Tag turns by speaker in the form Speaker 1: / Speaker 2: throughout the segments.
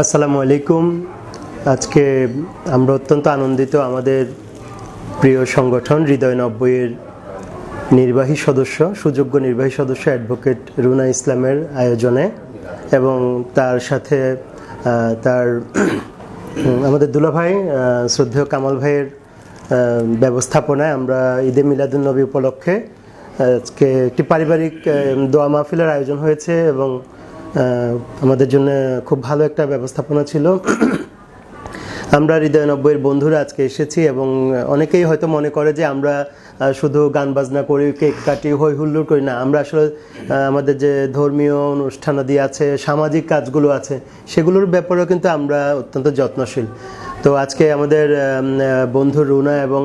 Speaker 1: আসসালামু আলাইকুম। আজকে আমরা অত্যন্ত আনন্দিত আমাদের প্রিয় সংগঠন হৃদয় নব্বইয়ের নির্বাহী সদস্য, সুযোগ্য নির্বাহী সদস্য অ্যাডভোকেট রুনা ইসলামের আয়োজনে এবং তার সাথে তার আমাদের দুলাভাই শ্রদ্ধেয় কামাল ভাইয়ের ব্যবস্থাপনায় আমরা ঈদে মিলাদুলনবী উপলক্ষে, আজকে একটি পারিবারিক দোয়া মাহফিলের আয়োজন হয়েছে এবং আমাদের জন্য খুব ভালো একটা ব্যবস্থাপনা ছিল। আমরা হৃদয় নব্বইয়ের বন্ধুরা আজকে এসেছি এবং অনেকেই হয়তো মনে করে যে আমরা শুধু গান বাজনা করি, কেক কাটি হই হুল্লোড় করি না। আমরা আসলে আমাদের যে ধর্মীয় অনুষ্ঠানাদি আছে, সামাজিক কাজগুলো আছে, সেগুলোর ব্যাপারেও কিন্তু আমরা অত্যন্ত যত্নশীল। তো আজকে আমাদের বন্ধু রুনা এবং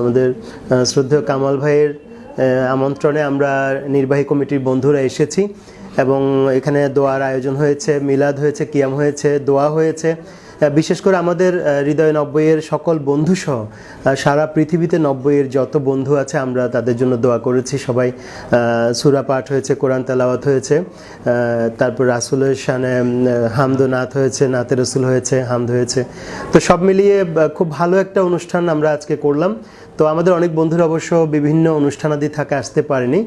Speaker 1: আমাদের শ্রদ্ধেয় কামাল ভাইয়ের আমন্ত্রণে আমরা নির্বাহী কমিটির বন্ধুরা এসেছি। এবং এখানে দোয়ার আয়োজন হয়েছে মিলাদ হয়েছে কিয়াম হয়েছে দোয়া হয়েছে। বিশেষ করে আমাদের হৃদয় নব্বইয়ের সকল বন্ধু সহ সারা পৃথিবীতে নব্বইয়ের যত বন্ধু আছে, আমরা তাদের জন্য দোয়া করেছি। সবাই সূরা পাঠ হয়েছে, কোরআন তেলাওয়াত হয়েছে তারপর রাসুলের শানে হামদ নাত হয়েছে, নাতে রসুল হয়েছে, হামদ হয়েছে। তো সব মিলিয়ে খুব ভালো একটা অনুষ্ঠান আমরা আজকে করলাম। তো আমাদের অনেক বন্ধুরা অবশ্য বিভিন্ন অনুষ্ঠানাদি থাকে, আসতে পারেনি।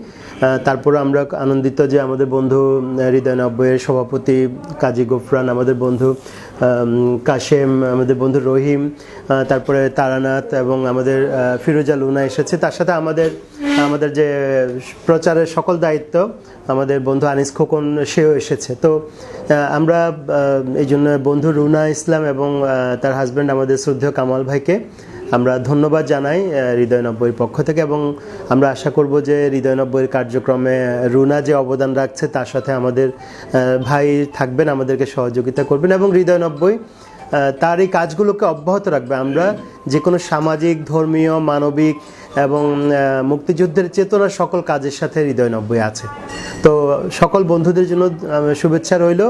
Speaker 1: তারপর আমরা আনন্দিত যে আমাদের বন্ধু হৃদয় নব্বইয়ের সভাপতি কাজী গোফরান, আমাদের বন্ধু কাশেম, আমাদের বন্ধু রহিম তারপরে তারানাথ এবং আমাদের ফিরোজা লুনা এসেছে। তার সাথে আমাদের আমাদের যে প্রচারের সকল দায়িত্ব, আমাদের বন্ধু আনিস খোকন, সেও এসেছে। তো আমরা এই জন্য বন্ধু রুনা ইসলাম এবং তার হাজব্যান্ড আমাদের শ্রদ্ধেয় কামাল ভাইকে আমরা ধন্যবাদ জানাই হৃদয় নব্বইয়ের পক্ষ থেকে এবং আমরা আশা করব যে হৃদয় নব্বইয়ের কার্যক্রমে রুনা যে অবদান রাখছে তার সাথে আমাদের ভাই থাকবেন, আমাদেরকে সহযোগিতা করবেন এবং হৃদয় নব্বই তার এই কাজগুলোকে অব্যাহত রাখবে। আমরা যে কোনো সামাজিক, ধর্মীয়, মানবিক এবং মুক্তিযুদ্ধের চেতনা সকল কাজের সাথে হৃদয় নব্বই আছে। তো সকল বন্ধুদের জন্য শুভেচ্ছা রইল।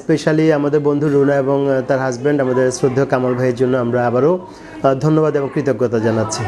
Speaker 1: স্পেশালি আমাদের বন্ধু রুনা এবং তার হাজব্যান্ড আমাদের শ্রদ্ধেয় কামাল ভাইয়ের জন্য আমরা আবারও ধন্যবাদ এবং কৃতজ্ঞতা জানাচ্ছি।